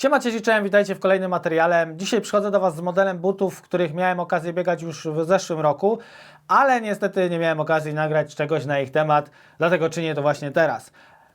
Siema, cześć, witajcie w kolejnym materiale. Dzisiaj przychodzę do Was z modelem butów, w których miałem okazję biegać już w zeszłym roku, ale niestety nie miałem okazji nagrać czegoś na ich temat, dlatego czynię to właśnie teraz.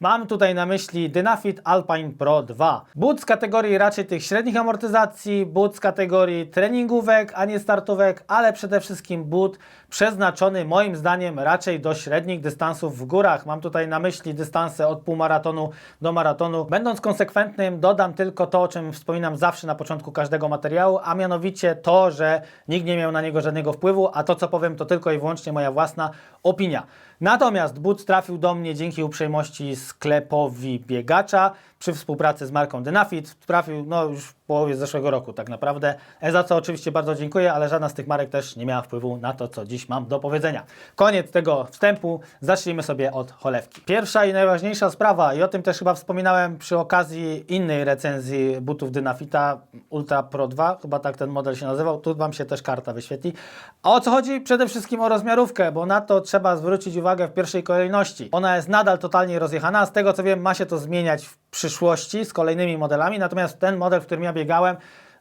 Mam tutaj na myśli Dynafit Alpine Pro 2. But z kategorii raczej tych średnich amortyzacji, but z kategorii treningówek, a nie startówek, ale przede wszystkim but przeznaczony moim zdaniem raczej do średnich dystansów w górach. Mam tutaj na myśli dystanse od półmaratonu do maratonu. Będąc konsekwentnym, dodam tylko to, o czym wspominam zawsze na początku każdego materiału, a mianowicie to, że nikt nie miał na niego żadnego wpływu, a to, co powiem, to tylko i wyłącznie moja własna opinia. Natomiast but trafił do mnie dzięki uprzejmości sklepowi biegacza przy współpracy z marką Dynafit. Trafił no, już połowie zeszłego roku tak naprawdę, e, za co oczywiście bardzo dziękuję, ale żadna z tych marek też nie miała wpływu na to, co dziś mam do powiedzenia. Koniec tego wstępu, zacznijmy sobie od cholewki. Pierwsza i najważniejsza sprawa, i o tym też chyba wspominałem przy okazji innej recenzji butów Dynafita Ultra Pro 2, chyba tak ten model się nazywał, tu Wam się też karta wyświetli. A o co chodzi? Przede wszystkim o rozmiarówkę, bo na to trzeba zwrócić uwagę w pierwszej kolejności. Ona jest nadal totalnie rozjechana, z tego co wiem ma się to zmieniać w przyszłości z kolejnymi modelami, natomiast ten model, w którym ja biegałem,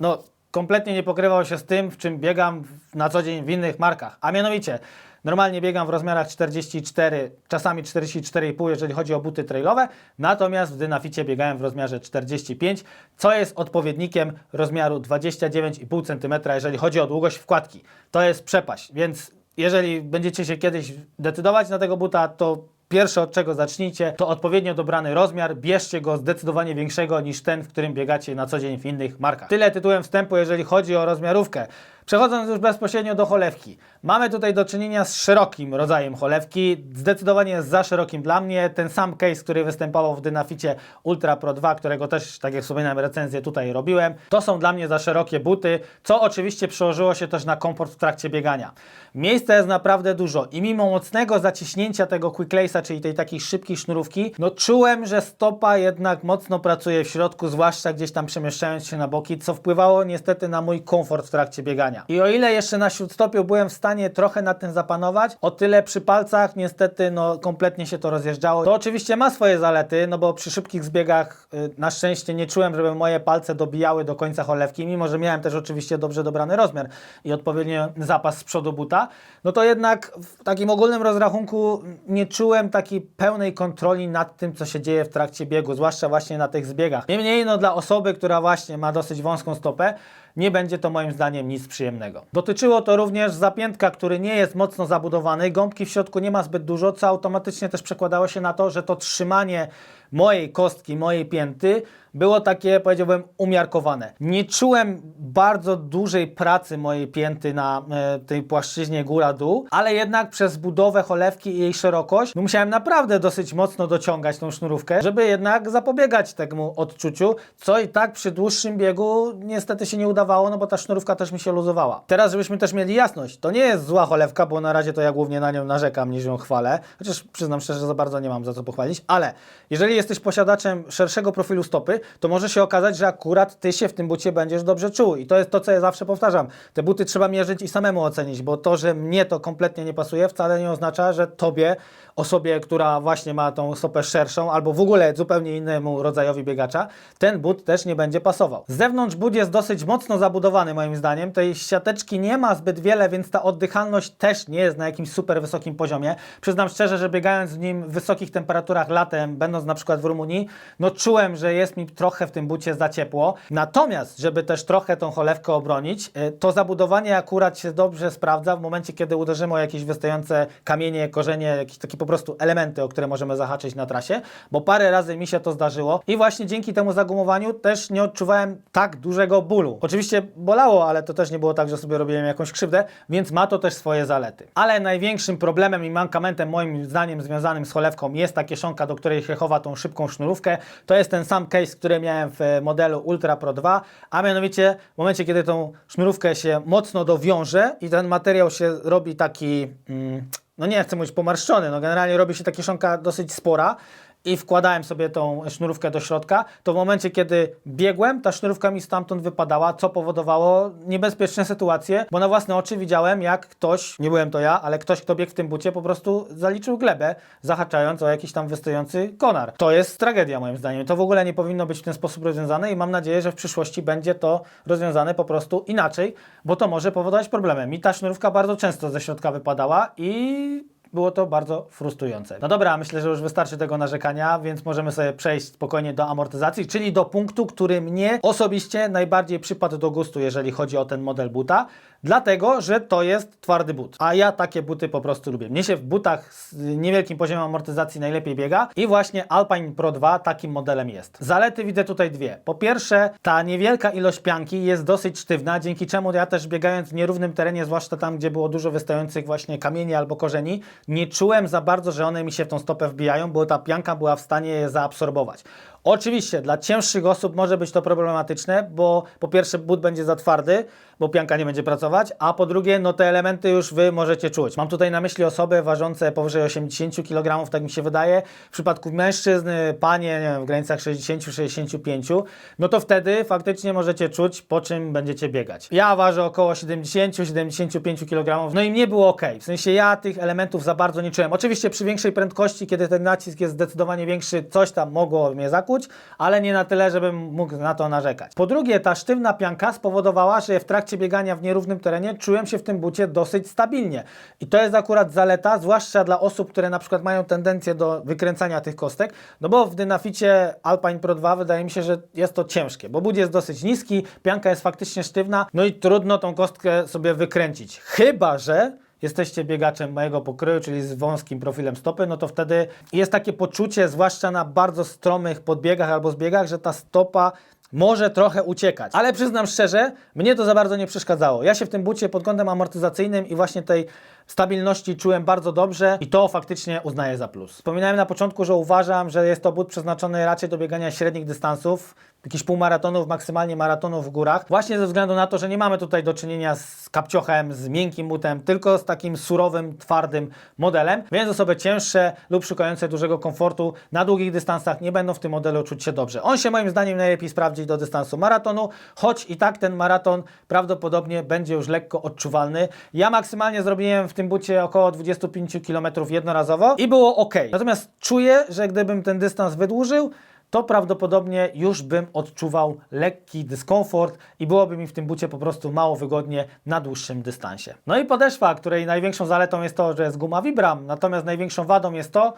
no kompletnie nie pokrywał się z tym, w czym biegam na co dzień w innych markach. A mianowicie, normalnie biegam w rozmiarach 44, czasami 44,5, jeżeli chodzi o buty trailowe, natomiast w Dynaficie biegałem w rozmiarze 45, co jest odpowiednikiem rozmiaru 29,5 cm, jeżeli chodzi o długość wkładki. To jest przepaść, więc jeżeli będziecie się kiedyś decydować na tego buta, to Pierwsze od czego zacznijcie, to odpowiednio dobrany rozmiar. Bierzcie go zdecydowanie większego niż ten, w którym biegacie na co dzień w innych markach. Tyle tytułem wstępu, jeżeli chodzi o rozmiarówkę. Przechodząc już bezpośrednio do cholewki. Mamy tutaj do czynienia z szerokim rodzajem cholewki. Zdecydowanie za szerokim dla mnie. Ten sam case, który występował w Dynaficie Ultra Pro 2, którego też, tak jak wspominałem, recenzję tutaj robiłem. To są dla mnie za szerokie buty, co oczywiście przełożyło się też na komfort w trakcie biegania. Miejsca jest naprawdę dużo i mimo mocnego zaciśnięcia tego quick lace'a, czyli tej takiej szybkiej sznurówki, no czułem, że stopa jednak mocno pracuje w środku, zwłaszcza gdzieś tam przemieszczając się na boki, co wpływało niestety na mój komfort w trakcie biegania. I o ile jeszcze na śródstopiu byłem w stanie trochę nad tym zapanować, o tyle przy palcach niestety no kompletnie się to rozjeżdżało. To oczywiście ma swoje zalety, no bo przy szybkich zbiegach y, na szczęście nie czułem, żeby moje palce dobijały do końca cholewki, mimo że miałem też oczywiście dobrze dobrany rozmiar i odpowiedni zapas z przodu buta, no to jednak w takim ogólnym rozrachunku nie czułem takiej pełnej kontroli nad tym, co się dzieje w trakcie biegu, zwłaszcza właśnie na tych zbiegach. Niemniej, no dla osoby, która właśnie ma dosyć wąską stopę, nie będzie to moim zdaniem nic przyjemnego. Dotyczyło to również zapiętka, który nie jest mocno zabudowany, gąbki w środku nie ma zbyt dużo, co automatycznie też przekładało się na to, że to trzymanie mojej kostki, mojej pięty było takie, powiedziałbym, umiarkowane. Nie czułem bardzo dużej pracy mojej pięty na e, tej płaszczyźnie góra-dół, ale jednak przez budowę cholewki i jej szerokość no musiałem naprawdę dosyć mocno dociągać tą sznurówkę, żeby jednak zapobiegać temu odczuciu, co i tak przy dłuższym biegu niestety się nie udawało, no bo ta sznurówka też mi się luzowała. Teraz, żebyśmy też mieli jasność, to nie jest zła cholewka, bo na razie to ja głównie na nią narzekam, niż ją chwalę, chociaż przyznam szczerze, że za bardzo nie mam za co pochwalić, ale jeżeli jesteś posiadaczem szerszego profilu stopy, to może się okazać, że akurat ty się w tym bucie będziesz dobrze czuł. I to jest to, co ja zawsze powtarzam. Te buty trzeba mierzyć i samemu ocenić, bo to, że mnie to kompletnie nie pasuje, wcale nie oznacza, że tobie, osobie, która właśnie ma tą stopę szerszą, albo w ogóle zupełnie innemu rodzajowi biegacza, ten but też nie będzie pasował. Z zewnątrz but jest dosyć mocno zabudowany, moim zdaniem. Tej siateczki nie ma zbyt wiele, więc ta oddychalność też nie jest na jakimś super wysokim poziomie. Przyznam szczerze, że biegając w nim w wysokich temperaturach latem, będąc na przykład w Rumunii, no czułem, że jest mi trochę w tym bucie za ciepło. Natomiast, żeby też trochę tą cholewkę obronić, y, to zabudowanie akurat się dobrze sprawdza w momencie, kiedy uderzymy o jakieś wystające kamienie, korzenie, jakieś takie po prostu elementy, o które możemy zahaczyć na trasie, bo parę razy mi się to zdarzyło i właśnie dzięki temu zagumowaniu też nie odczuwałem tak dużego bólu. Oczywiście bolało, ale to też nie było tak, że sobie robiłem jakąś krzywdę, więc ma to też swoje zalety. Ale największym problemem i mankamentem moim zdaniem związanym z cholewką jest ta kieszonka, do której się chowa tą szybką sznurówkę. To jest ten sam case, który miałem w e, modelu Ultra Pro 2, a mianowicie w momencie, kiedy tą sznurówkę się mocno dowiąże i ten materiał się robi taki, mm, no nie chcę mówić pomarszczony, no generalnie robi się ta kieszonka dosyć spora i wkładałem sobie tą sznurówkę do środka, to w momencie, kiedy biegłem, ta sznurówka mi stamtąd wypadała, co powodowało niebezpieczne sytuacje, bo na własne oczy widziałem, jak ktoś, nie byłem to ja, ale ktoś, kto biegł w tym bucie, po prostu zaliczył glebę, zahaczając o jakiś tam wystający konar. To jest tragedia moim zdaniem. To w ogóle nie powinno być w ten sposób rozwiązane i mam nadzieję, że w przyszłości będzie to rozwiązane po prostu inaczej, bo to może powodować problemy. Mi ta sznurówka bardzo często ze środka wypadała i było to bardzo frustrujące. No dobra, myślę, że już wystarczy tego narzekania, więc możemy sobie przejść spokojnie do amortyzacji, czyli do punktu, który mnie osobiście najbardziej przypadł do gustu, jeżeli chodzi o ten model buta, dlatego, że to jest twardy but. A ja takie buty po prostu lubię. Mnie się w butach z niewielkim poziomem amortyzacji najlepiej biega i właśnie Alpine Pro 2 takim modelem jest. Zalety widzę tutaj dwie. Po pierwsze, ta niewielka ilość pianki jest dosyć sztywna, dzięki czemu ja też biegając w nierównym terenie, zwłaszcza tam, gdzie było dużo wystających właśnie kamieni albo korzeni, nie czułem za bardzo, że one mi się w tą stopę wbijają, bo ta pianka była w stanie je zaabsorbować. Oczywiście dla cięższych osób może być to problematyczne, bo po pierwsze but będzie za twardy, bo pianka nie będzie pracować, a po drugie no te elementy już Wy możecie czuć. Mam tutaj na myśli osoby ważące powyżej 80 kg, tak mi się wydaje. W przypadku mężczyzn, panie nie wiem, w granicach 60-65, no to wtedy faktycznie możecie czuć, po czym będziecie biegać. Ja ważę około 70-75 kg, no i mnie było ok. W sensie ja tych elementów za bardzo nie czułem. Oczywiście przy większej prędkości, kiedy ten nacisk jest zdecydowanie większy, coś tam mogło mnie zakuć, ale nie na tyle, żebym mógł na to narzekać. Po drugie, ta sztywna pianka spowodowała, że w trakcie biegania w nierównym terenie czułem się w tym bucie dosyć stabilnie. I to jest akurat zaleta, zwłaszcza dla osób, które na przykład mają tendencję do wykręcania tych kostek, no bo w Dynaficie Alpine Pro 2 wydaje mi się, że jest to ciężkie, bo but jest dosyć niski, pianka jest faktycznie sztywna, no i trudno tą kostkę sobie wykręcić. Chyba, że jesteście biegaczem mojego pokroju, czyli z wąskim profilem stopy, no to wtedy jest takie poczucie, zwłaszcza na bardzo stromych podbiegach albo zbiegach, że ta stopa może trochę uciekać. Ale przyznam szczerze, mnie to za bardzo nie przeszkadzało. Ja się w tym bucie pod kątem amortyzacyjnym i właśnie tej stabilności czułem bardzo dobrze i to faktycznie uznaję za plus. Wspominałem na początku, że uważam, że jest to but przeznaczony raczej do biegania średnich dystansów, jakichś półmaratonów, maksymalnie maratonów w górach, właśnie ze względu na to, że nie mamy tutaj do czynienia z kapciochem, z miękkim butem, tylko z takim surowym, twardym modelem, więc osoby cięższe lub szukające dużego komfortu na długich dystansach nie będą w tym modelu czuć się dobrze. On się moim zdaniem najlepiej sprawdzi do dystansu maratonu, choć i tak ten maraton prawdopodobnie będzie już lekko odczuwalny. Ja maksymalnie zrobiłem w tym bucie około 25 km jednorazowo i było ok. Natomiast czuję, że gdybym ten dystans wydłużył, to prawdopodobnie już bym odczuwał lekki dyskomfort i byłoby mi w tym bucie po prostu mało wygodnie na dłuższym dystansie. No i podeszwa, której największą zaletą jest to, że jest guma Vibram, natomiast największą wadą jest to,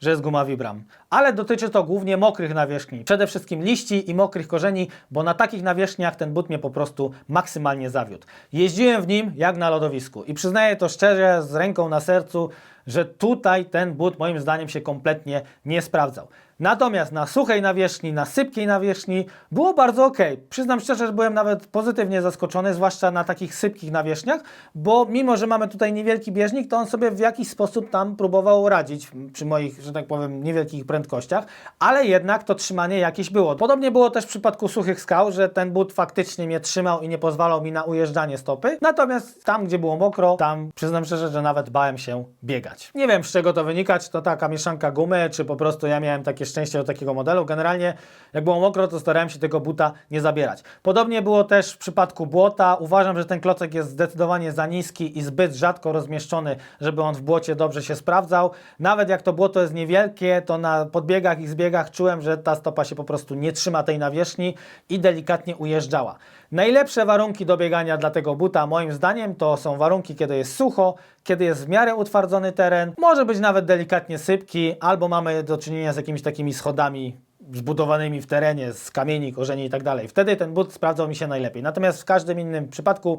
że jest guma Vibram. Ale dotyczy to głównie mokrych nawierzchni, przede wszystkim liści i mokrych korzeni, bo na takich nawierzchniach ten but mnie po prostu maksymalnie zawiódł. Jeździłem w nim jak na lodowisku i przyznaję to szczerze, z ręką na sercu, że tutaj ten but moim zdaniem się kompletnie nie sprawdzał. Natomiast na suchej nawierzchni, na sypkiej nawierzchni było bardzo ok. Przyznam szczerze, że byłem nawet pozytywnie zaskoczony, zwłaszcza na takich sypkich nawierzchniach, bo mimo, że mamy tutaj niewielki bieżnik, to on sobie w jakiś sposób tam próbował radzić przy moich, że tak powiem, niewielkich prędkościach, ale jednak to trzymanie jakieś było. Podobnie było też w przypadku suchych skał, że ten but faktycznie mnie trzymał i nie pozwalał mi na ujeżdżanie stopy. Natomiast tam, gdzie było mokro, tam przyznam szczerze, że nawet bałem się biegać. Nie wiem, z czego to wynika, czy to taka mieszanka gumy, czy po prostu ja miałem takie szczęście do takiego modelu. Generalnie, jak było mokro, to starałem się tego buta nie zabierać. Podobnie było też w przypadku błota. Uważam, że ten klocek jest zdecydowanie za niski i zbyt rzadko rozmieszczony, żeby on w błocie dobrze się sprawdzał. Nawet jak to błoto jest niewielkie, to na podbiegach i zbiegach czułem, że ta stopa się po prostu nie trzyma tej nawierzchni i delikatnie ujeżdżała. Najlepsze warunki do biegania dla tego buta, moim zdaniem, to są warunki, kiedy jest sucho, kiedy jest w miarę utwardzony teren, może być nawet delikatnie sypki, albo mamy do czynienia z jakimiś takimi schodami zbudowanymi w terenie, z kamieni, korzeni i tak dalej. Wtedy ten but sprawdzał mi się najlepiej. Natomiast w każdym innym przypadku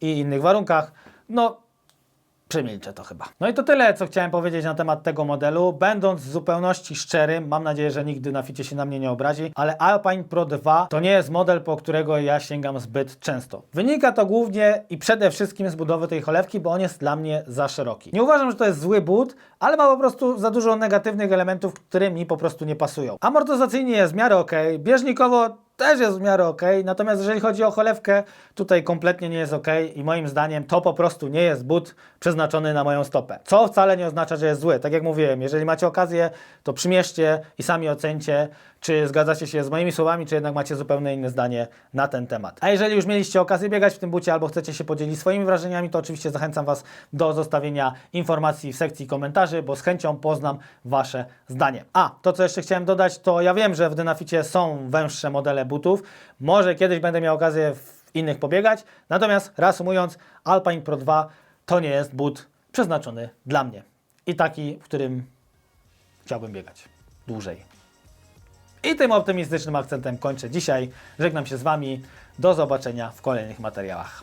i innych warunkach, no Przemilczę to chyba. No i to tyle, co chciałem powiedzieć na temat tego modelu. Będąc w zupełności szczerym, mam nadzieję, że nigdy na ficie się na mnie nie obrazi, ale Alpine Pro 2 to nie jest model, po którego ja sięgam zbyt często. Wynika to głównie i przede wszystkim z budowy tej cholewki, bo on jest dla mnie za szeroki. Nie uważam, że to jest zły but, ale ma po prostu za dużo negatywnych elementów, które mi po prostu nie pasują. Amortyzacyjnie jest w miarę ok, bieżnikowo też jest w miarę ok. Natomiast jeżeli chodzi o cholewkę, tutaj kompletnie nie jest ok i moim zdaniem to po prostu nie jest but przeznaczony na moją stopę. Co wcale nie oznacza, że jest zły. Tak jak mówiłem, jeżeli macie okazję, to przymierzcie i sami ocencie, czy zgadzacie się z moimi słowami, czy jednak macie zupełnie inne zdanie na ten temat. A jeżeli już mieliście okazję biegać w tym bucie albo chcecie się podzielić swoimi wrażeniami, to oczywiście zachęcam Was do zostawienia informacji w sekcji komentarzy, bo z chęcią poznam Wasze zdanie. A, to co jeszcze chciałem dodać, to ja wiem, że w Dynaficie są węższe modele butów. Może kiedyś będę miał okazję w innych pobiegać. Natomiast reasumując, Alpine Pro 2 to nie jest but przeznaczony dla mnie. I taki, w którym chciałbym biegać dłużej. I tym optymistycznym akcentem kończę dzisiaj. Żegnam się z Wami. Do zobaczenia w kolejnych materiałach.